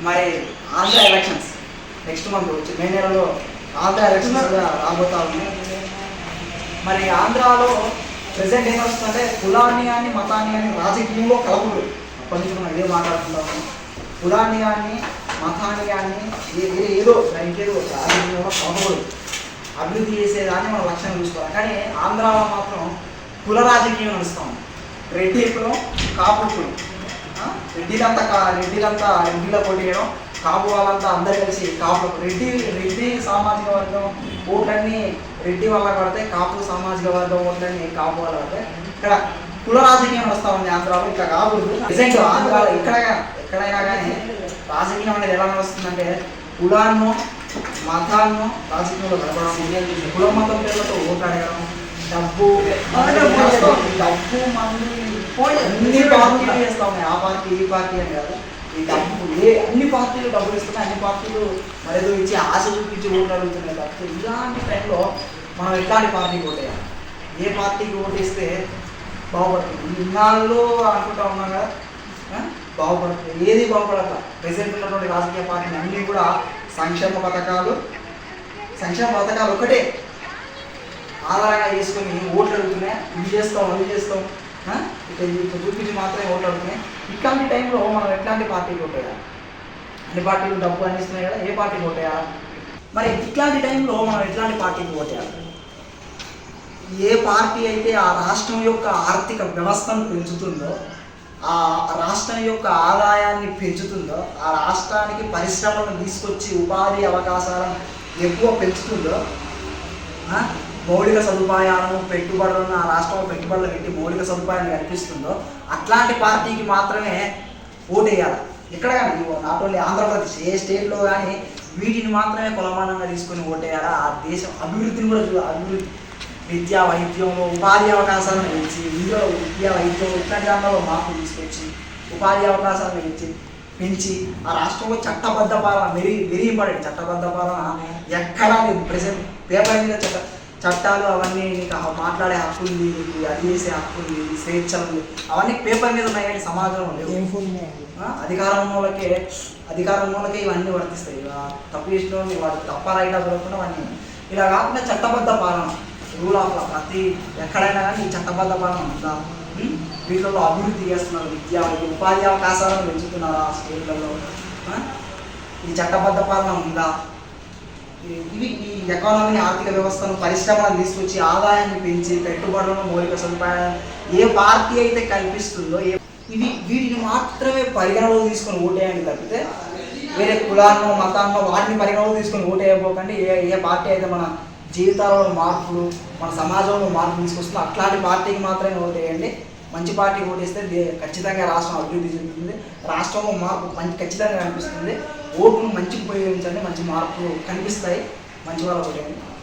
మరి Andhra elections next month వచ్చి మే నెలలో ఆంధ్ర ఎలక్షన్స్ కూడా రాబోతా ఉన్నాయి. మరి ఆంధ్రాలో ప్రజెంట్ ఏం వస్తుందంటే కులాన్ని కానీ మతాన్ని కానీ రాజకీయంలో కలపడు అప్పటి నుంచి మనం ఇదే మాట్లాడుకుంటాము కులాన్ని కానీ మతాన్ని కానీ ఏ- ఏదో ఇంకేదో రాజకీయంలో కలపడు అభివృద్ధి చేసేదాన్ని మనం లక్ష్యం చూసుకోవాలి. కానీ ఆంధ్రాలో మాత్రం కుల రాజకీయం నడుస్తాం రెడ్డి కులం కాపు కులం రెడ్డిలంతా కా రెడ్డిలంతా రెడ్డిలో పోటీ చేయడం కాపు వాళ్ళంతా అందరు కలిసి కాపు రెడ్డి రెడ్డి సామాజిక వర్గం ఓట్లన్నీ రెడ్డి వల్ల పడితే కాపు సామాజిక వర్గం ఓట్లన్నీ కాపు వల్ల పడితే ఇక్కడ కుల రాజకీయం వస్తా ఉంది ఆంధ్రాలో ఇక్కడ కాకూడదు. నిజంగా ఆంధ్రాలో ఎక్కడ ఎక్కడైనా కానీ రాజకీయం అనేది ఎలా నడుస్తుందంటే కులాన్నో మతాన్నో రాజకీయంలో కలపడం కుల మతం పేర్లతో ఓటు అడగడం డబ్బు డబ్బు మంది అన్ని పార్టీలు చేస్తా ఉన్నాయి ఆ పార్టీ ఈ పార్టీ అని కాదు. ఈ డబ్బు ఏ అన్ని పార్టీలు డబ్బులు ఇస్తున్నాయి. అన్ని పార్టీలు మరేదో ఇచ్చి ఆశ చూపించి ఓట్లు అడుగుతున్నాయి తప్పితే ఇలాంటి టైంలో మనం ఎట్లాంటి పార్టీకి ఓటేయాలి ఏ పార్టీకి ఓటేస్తే బాగుపడుతుంది? ఇన్నాళ్ళు అనుకుంటా ఉన్నాం కదా? బాగుపడుతుంది ఏది బాగుపడక? ప్రెసెంట్ ఉన్నటువంటి రాజకీయ పార్టీలు అన్నీ కూడా సంక్షేమ పథకాలు సంక్షేమ పథకాలు ఒకటే. ఆధారంగా చేసుకొని ఓట్లు అడుగుతున్నాయి. ఇవి చేస్తాం అవి చేస్తాం. ఆ? చూపించి మాత్రమే ఓట్లు ఇట్లాంటి టైంలో మనం ఎట్లాంటి పార్టీకి ఉంటాయా అన్ని పార్టీలు డబ్బు అందిస్తున్నాయి కదా ఏ పార్టీకి ఉంటాయా మరి ఇట్లాంటి టైంలో మనం ఎట్లాంటి పార్టీకి ఓటేయాలి? ఏ పార్టీ అయితే ఆ రాష్ట్రం యొక్క ఆర్థిక వ్యవస్థను పెంచుతుందో ఆ రాష్ట్రం యొక్క ఆదాయాన్ని పెంచుతుందో ఆ రాష్ట్రానికి పరిశ్రమలను తీసుకొచ్చి ఉపాధి అవకాశాలను ఎక్కువ పెంచుతుందో మౌలిక సదుపాయాలను పెట్టుబడులను ఆ రాష్ట్రంలో పెట్టుబడులు పెట్టి మౌలిక సదుపాయాలు కల్పిస్తుందో అట్లాంటి పార్టీకి మాత్రమే ఓటేయాలి. ఎక్కడ కానీ నాట్ ఓన్లీ ఆంధ్రప్రదేశ్ ఏ స్టేట్లో కానీ వీటిని మాత్రమే కొలమానంగా తీసుకొని ఓటేయాలా? ఆ దేశం అభివృద్ధిని కూడా చూ అభివృద్ధి విద్యా వైద్యంలో ఉపాధి అవకాశాలను పెంచి ఇందులో విద్యా వైద్యం ఇట్లాంటి దాంట్లో మార్పులు తీసుకొచ్చి ఉపాధి అవకాశాలను పెంచి పెంచి ఆ రాష్ట్రంలో చట్టబద్ధ పాలన వెరీ వెరీ ఇంపార్టెంట్ చట్టబద్ధ పాలన ఎక్కడా లేదు. ప్రెసెంట్ పేపర్ మీద చట్ట చట్టాలు అవన్నీ నీకు మాట్లాడే హక్కు ఉంది నీకు అది చేసే హక్కు ఉంది స్వేచ్ఛలు ఉంది అవన్నీ పేపర్ మీద ఉన్నాయి కానీ సమాజంలో లేవు. అధికారం వాళ్ళకే అధికారం వాళ్ళకే ఇవన్నీ వర్తిస్తాయి. తప్పు చేసిన వాడు తప్ప రైట్ దొరకకుండా అవన్నీ ఇలా కాకుండా చట్టబద్ధ పాలన రూల్ ఆఫ్ లా ప్రతి ఎక్కడైనా కానీ ఈ చట్టబద్ధ పాలన ఉందా? వీటిలో అభివృద్ధి చేస్తున్నారు విద్య ఉపాధి అవకాశాలను పెంచుతున్నారు ఆ ఆ? ఈ చట్టబద్ధ పాలన ఉందా? ఇవి ఈ ఎకానమీ ఆర్థిక వ్యవస్థను పరిశ్రమలను తీసుకొచ్చి ఆదాయాన్ని పెంచి పెట్టుబడులను మౌలిక సదుపాయాలను ఏ పార్టీ అయితే కల్పిస్తుందో ఏ ఇవి వీటిని మాత్రమే పరిగణలో తీసుకొని ఓటేయండి తప్పితే వేరే కులాన్నో మతాన్నో వాటిని పరిగణలో తీసుకొని ఓటేయబోకండి. ఏ ఏ పార్టీ అయితే మన జీవితాలలో మార్పులు మన సమాజంలో మార్పులు తీసుకొస్తుందో అట్లాంటి పార్టీకి మాత్రమే ఓటేయండి. మంచి పార్టీ ఓటేస్తే దే- ఖచ్చితంగా రాష్ట్రం అభివృద్ధి చెందుతుంది. రాష్ట్రంలో మార్పు మంచి ఖచ్చితంగా కనిపిస్తుంది. ఓట్లు మంచికి ఉపయోగించండి మంచి మార్పులు కనిపిస్తాయి. మంచి వాళ్ళ ఓటేయండి